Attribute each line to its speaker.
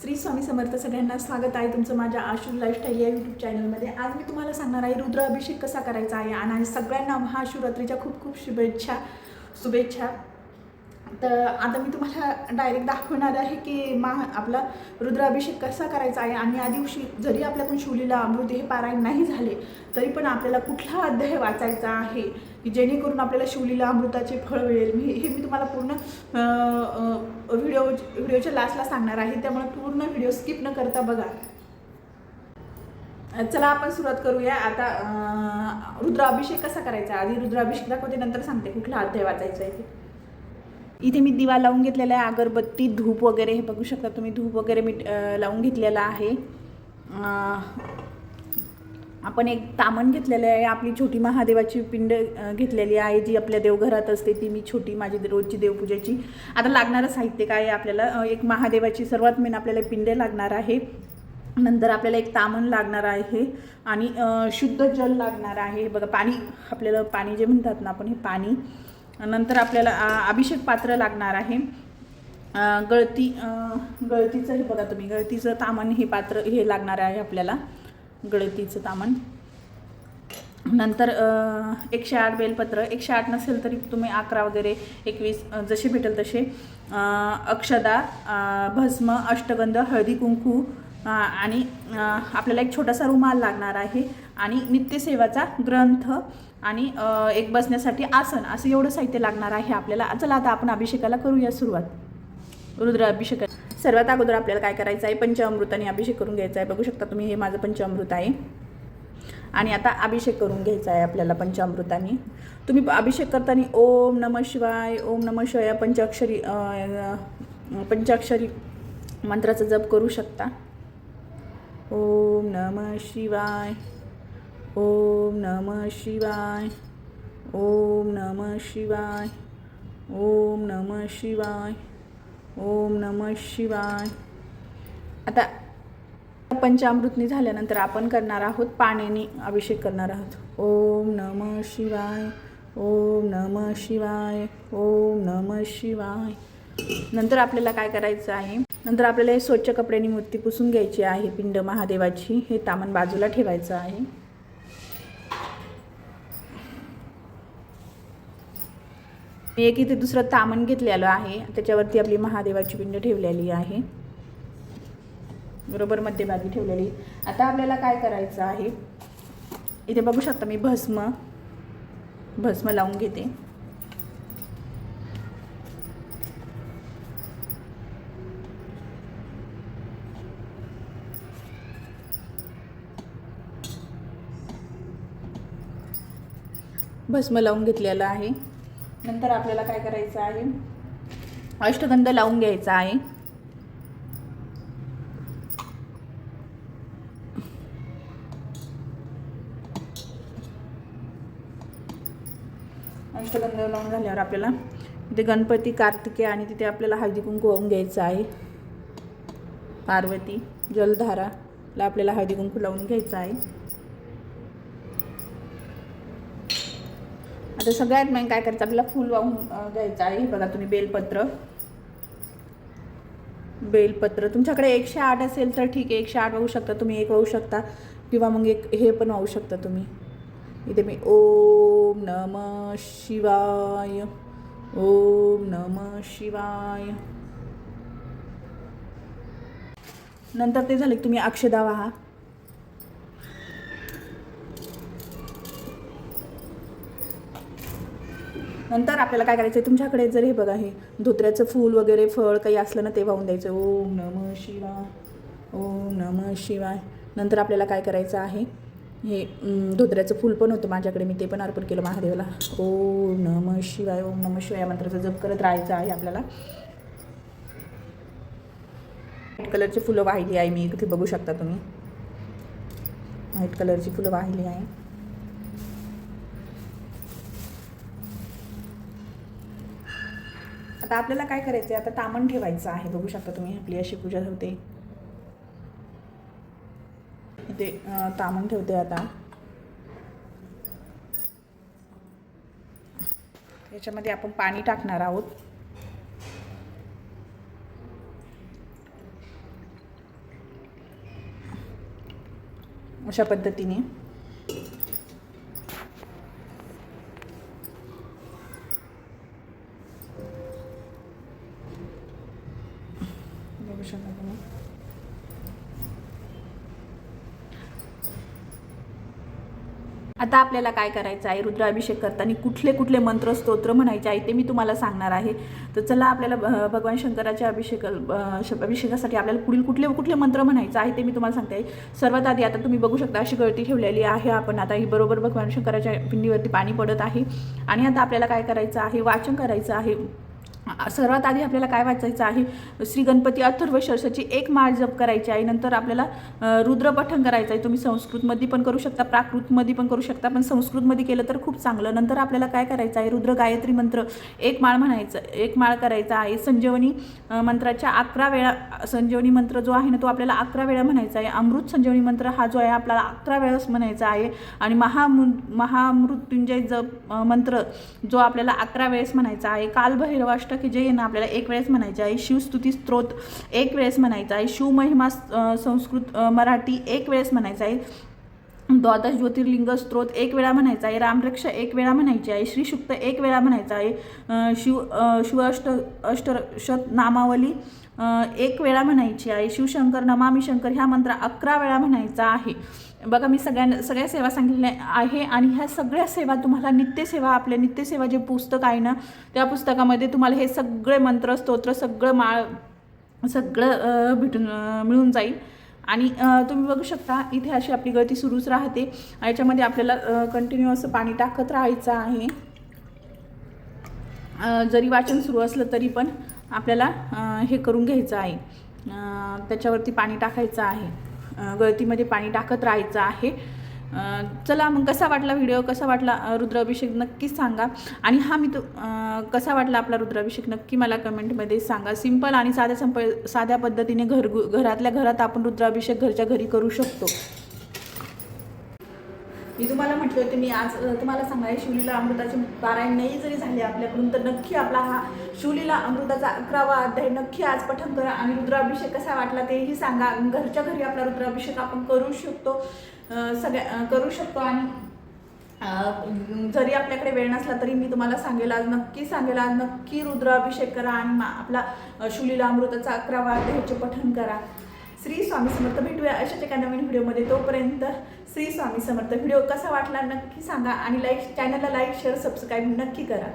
Speaker 1: श्री स्वामी समर्थ सगळ्यांना स्वागत आहे तुमचं माझ्या आशू लाईफस्टाईल या यूट्यूब चॅनलमध्ये आज मी तुम्हाला सांगणार आहे रुद्र अभिषेक कसा करायचा आहे. आणि सगळ्यांना महाशिवरात्रीच्या खूप खूप शुभेच्छा शुभेच्छा. तर आता मी तुम्हाला डायरेक्ट दाखवणार आहे की मा आपला रुद्राभिषेक कसा करायचा आहे. आणि या दिवशी जरी आपल्याकडून शिवलीला अमृत हे पारायण नाही झाले तरी पण आपल्याला कुठला अध्याय वाचायचा आहे? की जेणेकरून आपल्याला शिवलीला अमृताचे फळ मिळेल? मी हे मी तुम्हाला पूर्ण व्हिडिओ व्हिडिओच्या लास्टला सांगणार आहे. त्यामुळे पूर्ण व्हिडिओ स्किप न करता बघा. चला आपण सुरुवात करूया. आता रुद्राभिषेक कसा करायचा? आधी रुद्राभिषेक दाखवते नंतर सांगते कुठला अध्याय वाचायचा आहे इथे मी दिवा लावून घेतलेला आहे अगरबत्ती धूप वगैरे हे बघू शकता तुम्ही धूप वगैरे मी लावून घेतलेला आहे. आपण एक तामण घेतलेलं आहे आपली छोटी महादेवाची पिंड घेतलेली आहे जी आपल्या देवघरात असते ती मी छोटी माझी रोजची देवपूजेची. आता लागणारं साहित्य काय आहे आपल्याला? एक महादेवाची सर्वात मेन आपल्याला पिंड लागणार आहे. नंतर आपल्याला एक तामण लागणार आहे आणि शुद्ध जल लागणार आहे. बघा पाणी आपल्याला पाणी जे म्हणतात ना आपण हे पाणी. नंतर आपल्याला अभिषेक पात्र लागणार आहे. गळती गळतीचं हे बघा तुम्ही गळतीचं तामण हे पात्र हे लागणार आहे आपल्याला. गळतीचं तामण. नंतर एकशे आठ बेलपत्र. एकशे आठ नसेल तरी तुम्ही अकरा वगैरे एकवीस जसे भेटेल तसे. अक्षदा भस्म अष्टगंध हळदी कुंकू आणि आपल्याला एक छोटासा रुमाल लागणार आहे. आणि नित्यसेवाचा ग्रंथ आणि एक बसण्यासाठी आसन असं एवढं साहित्य लागणार आहे आपल्याला. चला आता आपण अभिषेकाला करूया सुरुवात. रुद्र अभिषेक. सर्वात अगोदर आपल्याला काय करायचं आहे? पंचामृताने अभिषेक करून घ्यायचा आहे. बघू शकता तुम्ही हे माझं पंचामृत आहे. आणि आता अभिषेक करून घ्यायचा आहे आपल्याला पंचामृताने तुम्ही अभिषेक करताना ओम नम शिवाय ओम नम शिवाय पंचाक्षरी पंचाक्षरी मंत्राचा जप करू शकता. ओम नम शिवाय। ओम नम शिवाय। ओम नम शिवाय। ओम नम शिवाय। ओम नम शिवाय। आता पंचामृतनी झाल्यानंतर आपण करणार आहोत पाण्याने अभिषेक करणार आहोत. ओम नम शिवाय। ओम नम शिवाय। ओम नम शिवाय। नंतर आपल्याला काय करायचं आहे? नंतर आपल्याला हे स्वच्छ कपड्यांनी मूर्ती पुसून घ्यायची आहे पिंड महादेवाची हे तामण बाजूला ठेवायचं आहे. मी एक इथे दुसरं तामण घेतलेलं आहे त्याच्यावरती आपली महादेवाची पिंड ठेवलेली आहे. बरोबर मध्यभागी ठेवलेली. आता आपल्याला काय करायचं आहे? इथे बघू शकता मी भस्म भस्म लावून घेते. भस्म लावून घेतलेलं आहे. नंतर आपल्याला काय करायचं आहे? अष्टगंध लावून घ्यायचा आहे. अष्टगंध लावून झाल्यावर आपल्याला तिथे गणपती कार्तिके आणि तिथे आपल्याला हळदी कुंकू वाहून घ्यायचं आहे. पार्वती जलधाराला आपल्याला हळदी कुंकू लावून घ्यायचं आहे. आता सगळ्यात मेन काय करायचं? आपल्याला फूल वाहून घ्यायचं आहे. बघा तुम्ही बेलपत्र. बेलपत्र. तुमच्याकडे एकशे आठ असेल तर ठीक आहे. एकशे आठ वाहू शकता तुम्ही एक वाहू शकता. किंवा मग एक हे पण वाहू शकता तुम्ही. इथे मी ओम नम शिवाय. ओम नम शिवाय. नंतर ते झाले तुम्ही अक्षदा वाहा. नंतर आपल्याला काय करायचं आहे तुमच्याकडे जर हे बघा हे धोत्र्याचं फूल वगैरे फळ काही असलं ना ते वाहून द्यायचं. ओम नम शिवाय ओम नम शिवाय. नंतर आपल्याला काय करायचं आहे? हे धोत्र्याचं फूल पण होतं माझ्याकडे. मी ते पण अर्पण केलं महादेवाला. ओम नम शिवाय ओम नम शिवाय. या मंत्राचा जप करत राहायचं आहे आपल्याला. व्हाईट कलरची फुलं वाहिली आहे मी. इथे बघू शकता तुम्ही. व्हाईट कलरची फुलं वाहिली आहे. आता आपल्याला काय करायचं आहे आता तामण ठेवायचं आहे. बघू शकता तुम्ही आपली अशी पूजा ठेवते इथे तामण ठेवते आता. याच्यामध्ये आपण पाणी टाकणार आहोत. अशा पद्धतीने. बघू शकता तुम्ही आता आपल्याला काय करायचं आहे? रुद्राभिषेक करताना कुठले कुठले मंत्र स्तोत्र म्हणायचे आहे ते मी तुम्हाला सांगणार आहे. तर चला आपल्याला भगवान शंकराच्या अभिषेक अभिषेकासाठी आपल्याला पुढील कुठले कुठले मंत्र म्हणायचं आहे ते मी तुम्हाला सांगते सर्वात आधी आता तुम्ही बघू शकता अशी गळती ठेवलेली आहे आपण. आता ही बरोबर भगवान शंकराच्या पिंडीवरती पाणी पडत आहे. आणि आता आपल्याला काय करायचं आहे? वाचन करायचं आहे. सर्वात आधी आपल्याला काय वाचायचं आहे? श्री गणपती अथर्व शर्षाची एक माळ जप करायची आहे. नंतर आपल्याला रुद्रपठन रुद्रपठण करायचं आहे. तुम्ही संस्कृतमध्ये पण करू शकता प्राकृतमध्ये पण करू शकता पण संस्कृतमध्ये केलं तर खूप चांगलं. नंतर आपल्याला काय करायचं आहे? रुद्र गायत्री मंत्र एक माळ म्हणायचं एक माळ करायचा आहे. संजीवनी मंत्राच्या अकरा वेळा संजीवनी मंत्र जो आहे ना तो आपल्याला अकरा वेळा म्हणायचा आहे. अमृत संजीवनी मंत्र हा जो आहे आपल्याला अकरा वेळाच म्हणायचा आहे. आणि महामृ महामृत्युंजय जप मंत्र जो आपल्याला अकरा वेळेस म्हणायचा आहे. कालभैरवाष्ट की जे आहे ना आपल्याला एक वेळेस म्हणायचे आहे शिवस्तुती स्त्रोत एक वेळेस म्हणायचा आहे शिवमहिमा संस्कृत मराठी एक वेळेस म्हणायचा आहे द्वादश ज्योतिर्लिंग स्त्रोत एक वेळा म्हणायचा आहे रामरक्ष एक वेळा म्हणायची आहे श्रीशुक्त एक वेळा म्हणायचा आहे शिव शिव अष्ट अष्टशत नामावली एक वेळा म्हणायची आहे शिवशंकर नमामी शंकर ह्या मंत्र अकरा वेळा म्हणायचा आहे. बघा मी सगळ्यांना सगळ्या सेवा सांगितल्या आहे आणि ह्या सगळ्या सेवा तुम्हाला नित्यसेवा आपल्या नित्यसेवा जे पुस्तक आहे ना त्या पुस्तकामध्ये तुम्हाला हे सगळे मंत्र स्तोत्र सगळं माळ सगळं भेटून मिळून जाईल. आणि तुम्ही बघू शकता इथे अशी आपली गळती सुरूच राहते याच्यामध्ये आपल्याला कंटिन्यू असं पाणी टाकत राहायचं आहे. जरी वाचन सुरू असलं तरी पण आपल्याला हे करून घ्यायचं आहे. त्याच्यावरती पाणी टाकायचं आहे. गळतीमध्ये पाणी टाकत राहायचं आहे. चला मग कसा वाटला व्हिडिओ? कसा वाटला रुद्राभिषेक? नक्कीच सांगा. आणि हा मी तो कसा वाटला आपला रुद्राभिषेक? नक्की मला कमेंटमध्ये सांगा. सिंपल आणि साध्या संप साध्या पद्धतीने घरगु घरातल्या घरात आपण रुद्राभिषेक घरच्या घरी करू शकतो. मी तुम्हाला म्हटले होते मी आज तुम्हाला सांगणार शिवलीला अमृताचे बारायण नाही जरी झाले आपल्याकडून तर नक्की आपला हा शिवलीला अमृताचा अकरावा अध्याय नक्की आज पठण करा आणि रुद्राभिषेक कसा वाटला तेही सांगा. घरच्या घरी आपला रुद्राभिषेक आपण करू शकतो सगळ्या करू शकतो आणि जरी आपल्याकडे वेळ नसला तरी मी तुम्हाला सांगेल आज नक्की सांगेल आज नक्की रुद्राभिषेक करा आणि मा- आपला शुलीला अमृताचा अकरावा अध्यायाचे पठण करा. श्री स्वामी समर्थ भेटूया अशाच एका नवीन व्हिडिओमध्ये. तोपर्यंत श्री स्वामी समर्थ. व्हिडिओ कसा वाटला नक्की सांगा आणि लाईक चॅनलला लाईक शेअर सबस्क्राईब नक्की करा.